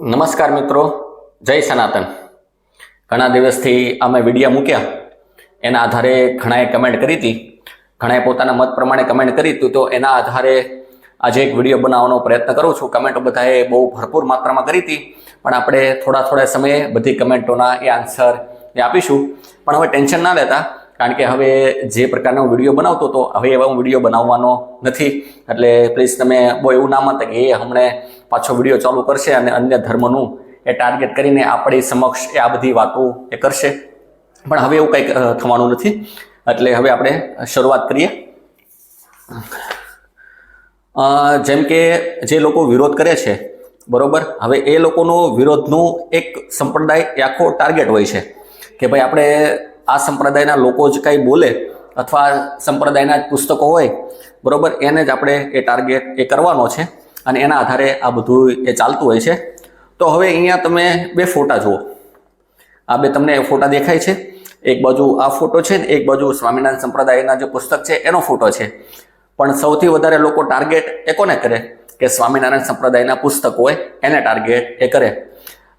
નમસ્કાર મિત્રો, જય સનાતન. ઘણા દિવસથી અમે વીડિયો મૂક્યા. એના આધારે ઘણાએ કમેન્ટ કરી હતી. ઘણાએ પોતાના મત પ્રમાણે કમેન્ટ કરી હતી. તો એના આધારે આજે એક વીડિયો બનાવવાનો પ્રયત્ન કરું છું. કમેન્ટો બધાએ બહુ ભરપૂર માત્રામાં કરી હતી. પણ આપણે થોડા થોડા સમયે બધી કમેન્ટોના એ આન્સર એ આપીશું. પણ હવે ટેન્શન ના લેતા કારણ કે હવે જે પ્રકારનો વીડિયો બનાવતો હતો, હવે એવા હું વીડિયો બનાવવાનો નથી. એટલે પ્લીઝ તમે બહુ એવું ના માનતા કે એ હમણે પાછો વીડિયો ચાલુ કરશે અને અન્ય ધર્મનું એ ટાર્ગેટ કરીને આપણી સમક્ષ એ આ બધી વાતો એ કરશે. પણ હવે એવું કંઈક થવાનું નથી. એટલે હવે આપણે શરૂઆત કરીએ. જેમ કે જે લોકો વિરોધ કરે છે, બરોબર? હવે એ લોકોનો વિરોધનું એક સંપ્રદાય એ આખો ટાર્ગેટ હોય છે. કે ભાઈ આપણે આ સંપ્રદાયના લોકો જ કંઈ બોલે અથવા સંપ્રદાયના જ પુસ્તકો હોય, બરાબર? એને જ આપણે એ ટાર્ગેટ એ કરવાનો છે અને એના આધારે આ બધું એ ચાલતું હોય છે. તો હવે અહીંયા તમે બે ફોટા જુઓ. આ બે તમને ફોટા દેખાય છે. એક બાજુ આ ફોટો છે ને એક બાજુ સ્વામિનારાયણ સંપ્રદાયના જે પુસ્તક છે એનો ફોટો છે. પણ સૌથી વધારે લોકો ટાર્ગેટ એ કોને કરે? કે સ્વામિનારાયણ સંપ્રદાયના પુસ્તક હોય, એને ટાર્ગેટ એ કરે.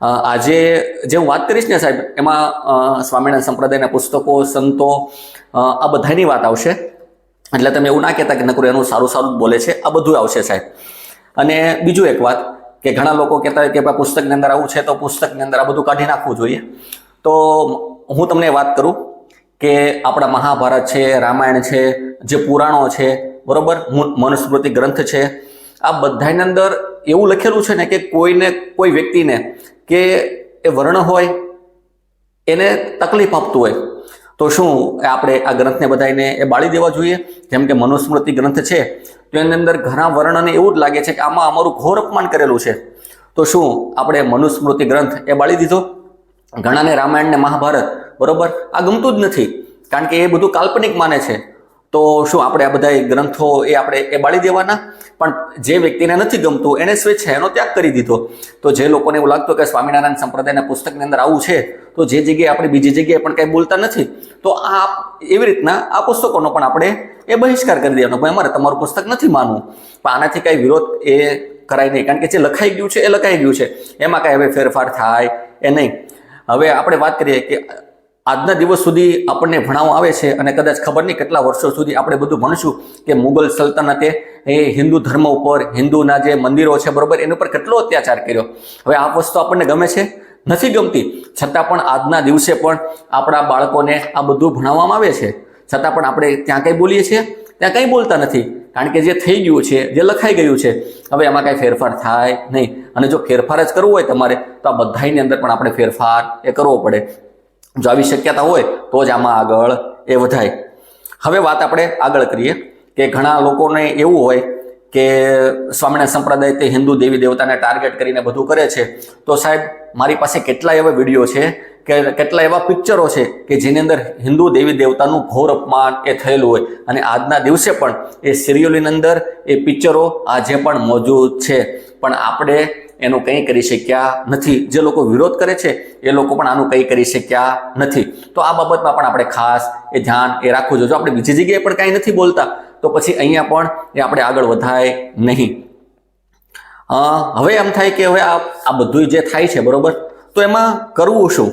આજે જે હું વાત કરીશ ને સાહેબ, એમાં સ્વામિનારાયણ સંપ્રદાયના પુસ્તકો, સંતો આ બધાની વાત આવશે. એટલે તમે એવું ના કહેતા કે નકરું એનું સારું સારું બોલે છે, આ બધું આવશે સાહેબ. અને બીજું એક વાત, કે ઘણા લોકો કહેતા હોય કે ભાઈ પુસ્તકની અંદર આવું છે તો પુસ્તકની અંદર આ બધું કાઢી નાખવું જોઈએ. તો હું તમને વાત કરું કે આપણા મહાભારત છે, રામાયણ છે, જે પુરાણો છે, બરોબર? મનુસ્મૃતિ ગ્રંથ છે. આ બધાની અંદર એવું લખેલું છે ને કે કોઈને, કોઈ વ્યક્તિને કે એ વર્ણ હોય, એને તકલીફ આપતું હોય. તો શું આપણે આ ગ્રંથને બધાને એ બાળી દેવા જોઈએ? જેમ કે મનુસ્મૃતિ ગ્રંથ છે, તો એની અંદર ઘણા વર્ણને એવું જ લાગે છે કે આમાં અમારું ઘોર અપમાન કરેલું છે. તો શું આપણે મનુસ્મૃતિ ગ્રંથ એ બાળી દીધો? ઘણાને રામાયણ ને મહાભારત, બરોબર? આ ગમતું જ નથી. કારણ કે એ બધું કાલ્પનિક માને છે. તો શું આપણે આ બધા ગ્રંથો એ આપણે એ બાળી દેવાના? પણ જે વ્યક્તિને નથી ગમતું, એને સ્વેચ્છા એનો ત્યાગ કરી દીધો. તો જે લોકોને એવું લાગતું કે સ્વામિનારાયણ સંપ્રદાયના પુસ્તકની અંદર આવું છે, તો જે જગ્યાએ આપણે બીજી જગ્યાએ પણ કંઈ બોલતા નથી, તો આ એવી રીતના આ પુસ્તકોનો પણ આપણે એ બહિષ્કાર કરી દેવાનો, ભાઈ અમારે તમારું પુસ્તક નથી માનવું. પણ આનાથી કાંઈ વિરોધ એ કરાય નહીં, કારણ કે જે લખાઈ ગયું છે એ લખાઈ ગયું છે, એમાં કાંઈ હવે ફેરફાર થાય એ નહીં. હવે આપણે વાત કરીએ કે આજના દિવસ સુધી આપણને ભણાવવામાં આવે છે અને કદાચ ખબર નહીં કેટલા વર્ષો સુધી આપણે બધું ભણશું કે મુગલ સલ્તનતે એ હિન્દુ ધર્મ ઉપર હિન્દુના જે મંદિરો છે બરોબર, એની ઉપર કેટલો અત્યાચાર કર્યો. હવે આ વસ્તુ આપણને ગમે છે? નથી ગમતી. છતાં પણ આજના દિવસે પણ આપણા બાળકોને આ બધું ભણાવવામાં આવે છે. છતાં પણ આપણે ત્યાં કંઈ બોલીએ છીએ? ત્યાં કંઈ બોલતા નથી. કારણ કે જે થઈ ગયું છે, જે લખાઈ ગયું છે, હવે એમાં કાંઈ ફેરફાર થાય નહીં. અને જો ફેરફાર જ કરવો હોય તમારે, તો આ બધાની અંદર પણ આપણે ફેરફાર એ કરવો પડે. જો આવી શક્યતા હોય તો જ આમાં આગળ એ વધાય. હવે વાત આપણે આગળ કરીએ કે ઘણા લોકોને એવું હોય કે સ્વામિનારાયણ સંપ્રદાય તે હિન્દુ દેવી દેવતાને ટાર્ગેટ કરીને બધું કરે છે. તો સાહેબ, મારી પાસે કેટલાય એવા વીડિયો છે કેટલા એવા પિક્ચરો છે કે જેની અંદર હિન્દુ દેવી દેવતાનું ઘોર અપમાન એ થયેલું હોય. અને આજના દિવસે પણ એ સિરિયલની અંદર એ પિક્ચરો આજે પણ મોજૂદ છે. પણ આપણે એનું કંઈ કરી શક્યા નથી. જે લોકો વિરોધ કરે છે, એ લોકો પણ આનું કંઈ કરી શક્યા નથી. તો આ બાબતમાં પણ આપણે ખાસ એ ધ્યાન એ રાખવું જોઈએ. જો આપણે બીજી જગ્યાએ પણ કાંઈ નથી બોલતા, તો પછી અહીંયા પણ એ આપણે આગળ વધાય નહીં. હવે એમ થાય કે હવે આ આ બધું જે થાય છે, બરોબર? તો એમાં કરવું શું?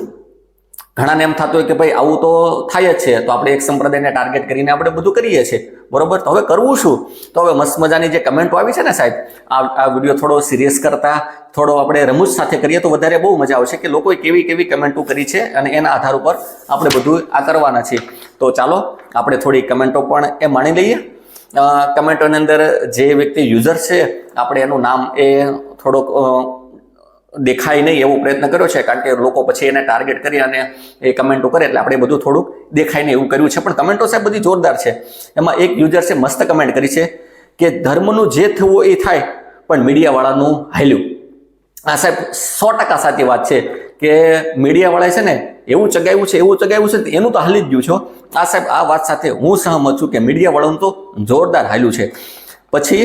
ઘણાને એમ થતું હોય કે ભાઈ આવું તો થાય જ છે, તો આપણે એક સંપ્રદાયને ટાર્ગેટ કરીને આપણે બધું કરીએ છીએ. બરોબર? તો હવે કરવું શું? તો હવે મસ્ત મજાની જે કમેન્ટો આવી છે ને સાહેબ, આ આ વીડિયો થોડો સિરિયસ કરતા, થોડો આપણે રમૂજ સાથે કરીએ તો વધારે બહુ મજા આવશે કે લોકોએ કેવી કેવી કમેન્ટો કરી છે અને એના આધાર ઉપર આપણે બધું આ કરવાના છીએ. તો ચાલો, આપણે થોડી કમેન્ટો પણ એ માણી લઈએ. કમેન્ટોની અંદર જે વ્યક્તિ યુઝર છે, આપણે એનું નામ એ થોડોક દેખાય નહીં એવો પ્રયત્ન કર્યો છે, કારણ કે લોકો પછી એને ટાર્ગેટ કરી અને એ કમેન્ટો કરે એટલે આપણે બધું થોડુંક દેખાય નહીં એવું કર્યું છે. પણ કમેન્ટો સાહેબ બધી જોરદાર છે. એમાં એક યુઝર્સે મસ્ત કમેન્ટ કરી છે કે ધર્મનું જે થવું એ થાય, પણ મીડિયાવાળાનું હાલ્યું. આ સાહેબ સો ટકા સાચી વાત છે કે મીડિયાવાળાએ છે ને એવું ચગાવ્યું છે, એવું ચગાવ્યું છે, એનું તો હાલી જ ગયું છો આ સાહેબ આ વાત સાથે હું સહમત છું કે મીડિયાવાળાનું તો જોરદાર હાલ્યું છે. પછી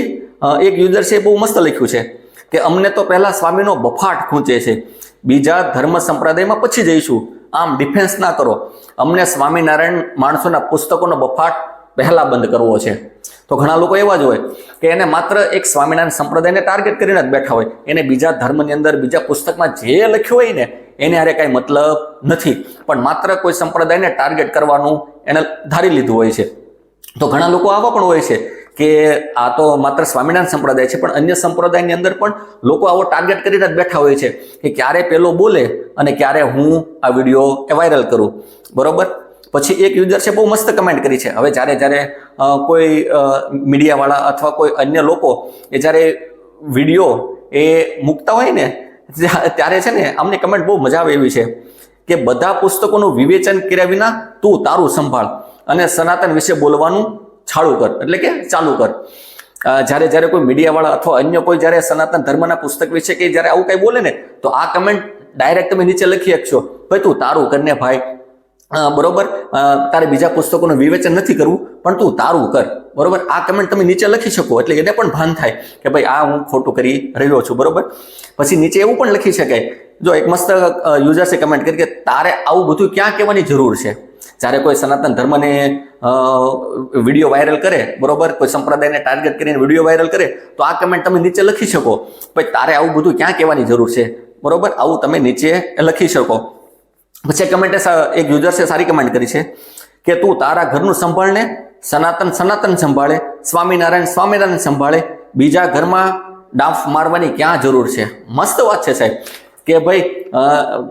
એક યુઝર છે એ બહુ મસ્ત લખ્યું છે. કે અમને તો પહેલા સ્વામીનો બફાટ ખૂંચે છે. બીજા ધર્મ સંપ્રદાયમાં પછી જઈશું. આમ ડિફેન્સ ના કરો. અમને સ્વામિનારાયણ માણસોના પુસ્તકોનો બફાટ પહેલા બંધ કરવો છે. તો ઘણા લોકો એવા જ હોય કે એને માત્ર એક સ્વામિનારાયણ સંપ્રદાયને ટાર્ગેટ કરીને જ બેઠા હોય. એને બીજા ધર્મની અંદર, બીજા પુસ્તકમાં જે લખ્યું હોય ને, એને હારે કાંઈ મતલબ નથી. પણ માત્ર કોઈ સંપ્રદાયને ટાર્ગેટ કરવાનું એને ધારી લીધું હોય છે. તો ઘણા લોકો આવા પણ હોય છે. કે આ તો માત્ર સ્વામિનારાયણ સંપ્રદાય છે, પણ અન્ય સંપ્રદાયની અંદર પણ લોકો આવો ટાર્ગેટ કરીને જ બેઠા હોય છે કે ક્યારે પેલો બોલે અને ક્યારે હું આ વીડિયો એ વાયરલ કરું. બરોબર? પછી એક યુઝર છે બહુ મસ્ત કમેન્ટ કરી છે. હવે જ્યારે જ્યારે કોઈ મીડિયાવાળા અથવા કોઈ અન્ય લોકો એ જ્યારે વીડિયો એ મૂકતા હોય ને, ત્યારે છે ને અમને કમેન્ટ બહુ મજા આવે એવી છે કે બધા પુસ્તકોનું વિવેચન કર્યા વિના તું તારું સંભાળ અને સનાતન વિશે બોલવાનું છાળું કર, એટલે કે ચાલુ કર. જ્યારે જ્યારે કોઈ મીડિયાવાળા અથવા અન્ય કોઈ જ્યારે સનાતન ધર્મના પુસ્તક વિશે કે જ્યારે આવું કંઈ બોલે ને, તો આ કમેન્ટ ડાયરેક્ટ તમે નીચે લખી શકશો. ભાઈ, તું તારું કરને ભાઈ. બરોબર? તારે બીજા પુસ્તકોનું વિવેચન નથી કરવું, પણ તું તારું કર. બરોબર? આ કમેન્ટ તમે નીચે લખી શકો, એટલે એને પણ ભાન થાય કે ભાઈ, આ હું ખોટું કરી રહ્યો છું, બરોબર? પછી નીચે એવું પણ લખી શકાય. જો એક મસ્ત યુઝર્સે કમેન્ટ કરી કે તારે આવું બધું ક્યાં કહેવાની જરૂર છે? જ્યારે કોઈ સનાતન ધર્મને વીડિયો વાયરલ કરે, બરોબર? કોઈ સંપ્રદાયને ટાર્ગેટ કરીને વીડિયો વાયરલ કરે, તો આ કમેન્ટ તમે નીચે લખી શકો. ભાઈ, તારે આવું બધું ક્યાં કહેવાની જરૂર છે? બરોબર? આવું તમે નીચે લખી શકો. પછી કમેન્ટે એક યુઝર્સે સારી કમેન્ટ કરી છે કે તું તારા ઘરનું સંભાળને, સનાતન સનાતન સંભાળે, સ્વામિનારાયણ સ્વામિનારાયણ સંભાળે, બીજા ઘરમાં ડાફ મારવાની ક્યાં જરૂર છે? મસ્ત વાત છે સાહેબ. કે ભાઈ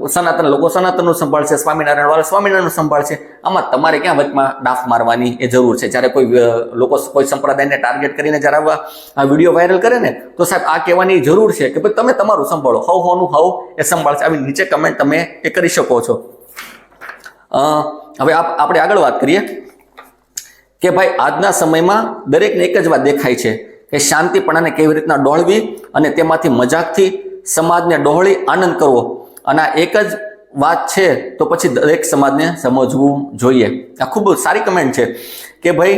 સનાતન, લોકો સનાતનનું સંભાળશે સ્વામિનારાયણ વાળા સ્વામિનારાયણનું સંભાળશે આમાં તમારે ક્યાં વચમાં ડાફ મારવાની એ જરૂર છે? જ્યારે કોઈ લોકો કોઈ સંપ્રદાયને ટાર્ગેટ કરીને જ્યારે આવા, આ વીડિયો વાયરલ કરે ને, તો સાહેબ આ કહેવાની જરૂર છે કે ભાઈ, તમે તમારું સંભાળો. હવ હોનું હવ એ સંભાળશે આવી નીચે કમેન્ટ તમે એ કરી શકો છો. હવે આપ- આપણે આગળ વાત કરીએ કે ભાઈ, આજના સમયમાં દરેકને એક જ વાત દેખાય છે કે શાંતિપણાને કેવી રીતના ડોળવી અને તેમાંથી મજાકથી સમાજને ડહોળી આનંદ કરવો. અને એક જ વાત છે, તો પછી દરેક સમાજને સમજવું જોઈએ. આ ખૂબ સારી કમેન્ટ છે કે ભાઈ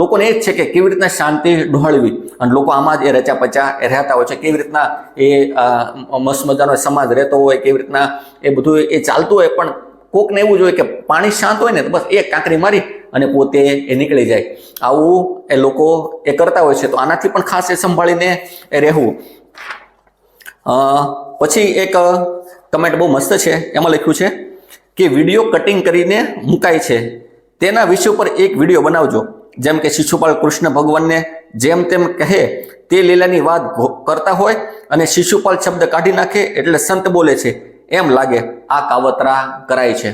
લોકોને એ જ છે કે કેવી રીતના શાંતિ ડહોળવી. અને લોકો આમાં જ એ રચા પચા એ રહેતા હોય છે. કેવી રીતના એ મસ્ત મજાનો સમાજ રહેતો હોય, કેવી રીતના એ બધું એ ચાલતું હોય. પણ કોકને એવું જોઈએ કે પાણી શાંત હોય ને, તો બસ એક કાંકરી મારી અને પોતે એ નીકળી જાય. આવું એ લોકો એ કરતા હોય છે. તો આનાથી પણ ખાસ એ સંભાળીને રહેવું. પછી એક કમેન્ટ બહુ મસ્ત છે, એમાં લખ્યું છે કે વીડિયો કટિંગ કરીને મુકાય છે. તેના વિષય ઉપર એક વીડિયો બનાવજો. જેમ કે શિશુપાલ કૃષ્ણ ભગવાનને જેમ તેમ કહે તે લીલાની વાત કરતા હોય અને શિશુપાલ શબ્દ કાઢી નાખે એટલે સંત બોલે છે. એમ લાગે આ કાવતરા કરાય છે.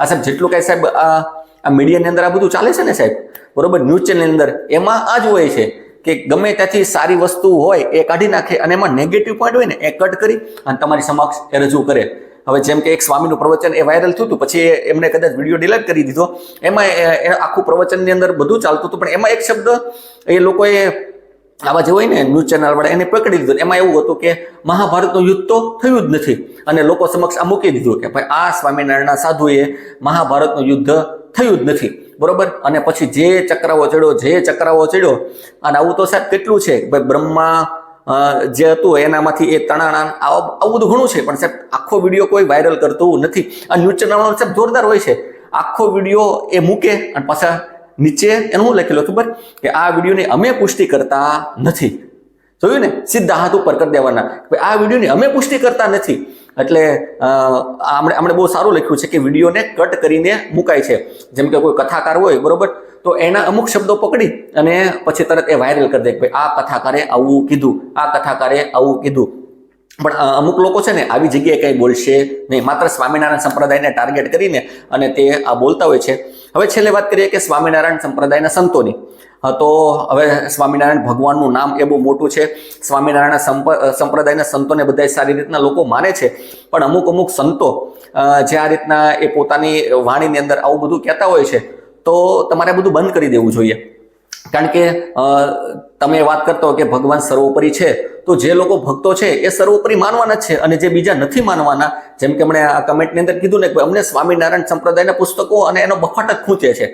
આ સાહેબ જેટલું કાંઈ સાહેબ, આ મીડિયાની અંદર આ બધું ચાલે છે ને સાહેબ? બરોબર ન્યૂઝ ચેનલની અંદર એમાં આ જ હોય છે. કે ગમે ત્યાંથી સારી વસ્તુ હોય એ કાઢી નાખે અને એમાં નેગેટિવ પોઈન્ટ હોય ને, એ કટ કરી અને તમારી સમક્ષ એ રજૂ કરે. હવે જેમ કે એક સ્વામીનું પ્રવચન એ વાયરલ થયું હતું, પછી એમણે કદાચ વીડિયો ડિલીટ કરી દીધો. એમાં આખું પ્રવચનની અંદર બધું ચાલતું હતું, પણ એમાં એક શબ્દ એ લોકોએ આવા જે હોય ને ન્યૂઝ ચેનલવાળા એને પકડી લીધું. એમાં એવું હતું કે મહાભારતનું યુદ્ધ તો થયું જ નથી અને લોકો સમક્ષ આ મૂકી દીધું કે ભાઈ આ સ્વામિનારાયણના સાધુએ મહાભારતનું યુદ્ધ થયું જ નથી. બરોબર? અને પછી જે ચક્રાવો ચડ્યો, જે ચક્રાવો ચડ્યો, અને આવું તો સાહેબ કેટલું છે? ભાઈ બ્રહ્મા જે હતું એનામાંથી એ તણાણા, આવું બધું ઘણું છે. પણ સાહેબ આખો વીડિયો કોઈ વાયરલ કરતું નથી. આ ન્યૂઝ ચેનલ સાહેબ જોરદાર હોય છે. આખો વીડિયો એ મૂકે અને પાછા નીચે એનું શું લખેલું ખબર? કે આ વિડીયોની અમે પુષ્ટિ કરતા નથી. જોયું ને? સીધા હાથ ઉપર કરી દેવાના. આ વિડીયોની અમે પુષ્ટિ કરતા નથી. એટલે આમણે આમણે બહુ સારું લખ્યું છે કે વિડીયોને કટ કરીને મુકાય છે. જેમ કે કોઈ કથાકાર હોય, બરોબર? તો એના અમુક શબ્દો પકડી અને પછી તરત એ વાયરલ કરી દે કે ભાઈ, આ કથાકારે આવું કીધું, આ કથાકારે આવું કીધું. પણ અમુક લોકો છે ને આવી જગ્યાએ કંઈ બોલશે નહીં. માત્ર સ્વામિનારાયણ સંપ્રદાયને ટાર્ગેટ કરીને અને તે આ બોલતા હોય છે. હવે છેલ્લે વાત કરીએ કે સ્વામિનારાયણ સંપ્રદાયના સંતોની. તો હવે સ્વામિનારાયણ ભગવાનનું નામ એ બહુ મોટું છે. સ્વામિનારાયણ સંપ- સંપ્રદાયના સંતોને બધા સારી રીતના લોકો માને છે. પણ અમુક અમુક સંતો જે આ રીતના એ પોતાની વાણીની અંદર આવું બધું કહેતા હોય છે, તો તમારે બધું બંધ કરી દેવું જોઈએ. કારણ કે તમે વાત કરતો કે ભગવાન સર્વોપરી છે, તો જે લોકો ભક્તો છે એ સર્વોપરી માનવાના છે અને જે બીજા નથી માનવાના, જેમ કે હમણે આ કમેન્ટની અંદર કીધું ને કે અમને સ્વામિનારાયણ સંપ્રદાયના પુસ્તકો અને એનો બફાટ ખૂંચે છે.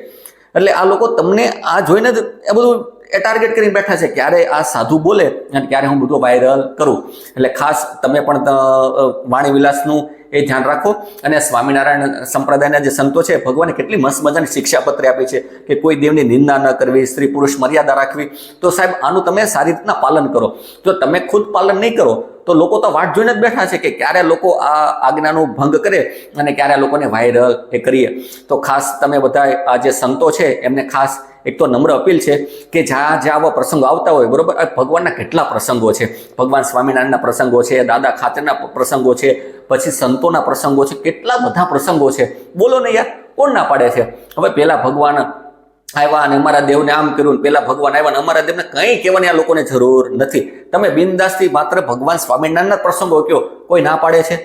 એટલે આ લોકો તમને આ જોઈને જ એ બધું એ ટાર્ગેટ કરીને બેઠા છે ક્યારે આ સાધુ બોલે અને ક્યારે હું બધું વાયરલ કરું. એટલે ખાસ તમે પણ વાણી વિલાસનું એ ધ્યાન રાખો. અને સ્વામિનારાયણ સંપ્રદાયના જે સંતો છે, ભગવાને કેટલી મસ્ત મજાની શિક્ષાપત્રી આપી છે કે કોઈ દેવની નિંદા ન કરવી, સ્ત્રી પુરુષ મર્યાદા રાખવી. તો સાહેબ, આનું તમે સારી રીતના પાલન કરો. જો તમે ખુદ પાલન નહીં કરો તો લોકો તો વાટ જોઈને જ બેઠા છે કે ક્યારે લોકો આ આજ્ઞાનો ભંગ કરે અને ક્યારે લોકોને વાયરલ એ કરીએ. તો ખાસ તમે બધા આ જે સંતો છે, એમને ખાસ એક તો નમ્ર અપીલ છે કે જ્યાં જ્યાં આવા પ્રસંગો આવતા હોય, બરોબર? ભગવાનના કેટલા પ્રસંગો છે? ભગવાન સ્વામિનારાયણના પ્રસંગો છે, દાદા ખાતરના પ્રસંગો છે, પછી સંતોના પ્રસંગો છે, કેટલા બધા પ્રસંગો છે? બોલો ને યાર, કોણ ના પાડે છે? હવે પેલા ભગવાન આવ્યા અને અમારા દેવને આમ કર્યું પેલા ભગવાન આવ્યા અમારા દેવને કંઈ કહેવાની આ લોકોને જરૂર નથી. તમે બિનદાસથી માત્ર ભગવાન સ્વામિનારાયણના પ્રસંગો કયો કોઈ ના પાડે છે?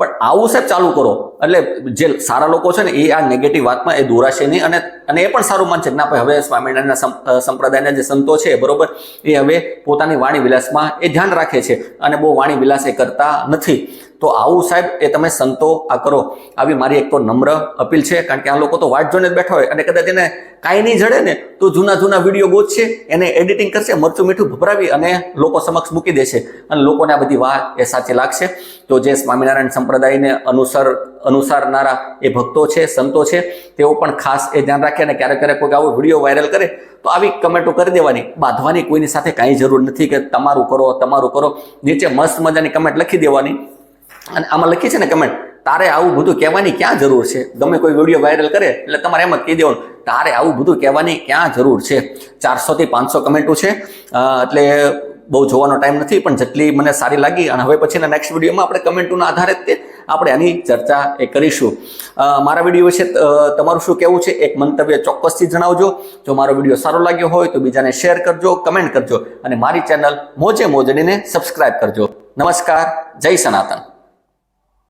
પણ આવું સાહેબ ચાલુ કરો. એટલે જે સારા લોકો છે ને એ આ નેગેટિવ વાતમાં એ દોરાશે નહીં અને અને એ પણ સારું માનશે કે ના ભાઈ, હવે સ્વામિનારાયણના સંપ્રદાયના જે સંતો છે બરોબર, એ હવે પોતાની વાણી વિલાસમાં એ ધ્યાન રાખે છે. અને બહુ વાણી વિલાસ એ કરતા નથી. તો આવું સાહેબ એ તમે સંતો આ કરો. આવી મારી એક તો નમ્ર અપીલ છે, કારણ કે આ લોકો તો વાટ જોઈને જ બેઠા હોય અને કદાચ એને કાંઈ નહીં જડે ને તો જૂના જૂના વીડિયો ગોતશે, એને એડિટિંગ કરશે, મરચું મીઠું ભભરાવી અને લોકો સમક્ષ મૂકી દેશે. અને લોકોને આ બધી વાહ એ સાચી લાગશે. તો જે સ્વામિનારાયણ સંપ્રદાયને અનુસર, અનુસારનારા એ ભક્તો છે, સંતો છે, તેઓ પણ ખાસ એ ધ્યાન રાખે અને ક્યારેક ક્યારેક કોઈ આવો વીડિયો વાયરલ કરે, તો આવી કમેન્ટો કરી દેવાની. બાંધવાની કોઈની સાથે કાંઈ જરૂર નથી કે તમારું કરો તમારું કરો. નીચે મસ્ત મજાની કમેન્ટ લખી દેવાની. અને આમાં લખી છે ને કમેન્ટ તારે આવું બધું કહેવાની ક્યાં જરૂર છે? ગમે કોઈ વીડિયો વાયરલ કરે, એટલે તમારે એમ જ કહી દેવાનું, તારે આવું બધું કહેવાની ક્યાં જરૂર છે? ચારસો થી પાંચસો કમેન્ટો છે. એટલે બહુ જોવાનો ટાઈમ નથી, પણ જેટલી મને સારી લાગી, અને હવે પછીના નેક્સ્ટ વિડીયોમાં આપણે કમેન્ટોના આધારે તે આપણે આની ચર્ચા એ કરીશું. મારા વીડિયો વિશે તમારું શું કહેવું છે? એક મંતવ્ય ચોક્કસથી જણાવજો. જો મારો વીડિયો સારો લાગ્યો હોય, તો બીજાને શેર કરજો કમેન્ટ કરજો, અને મારી ચેનલ મોજે મોજડીને સબસ્ક્રાઈબ કરજો. નમસ્કાર. જય સનાતન.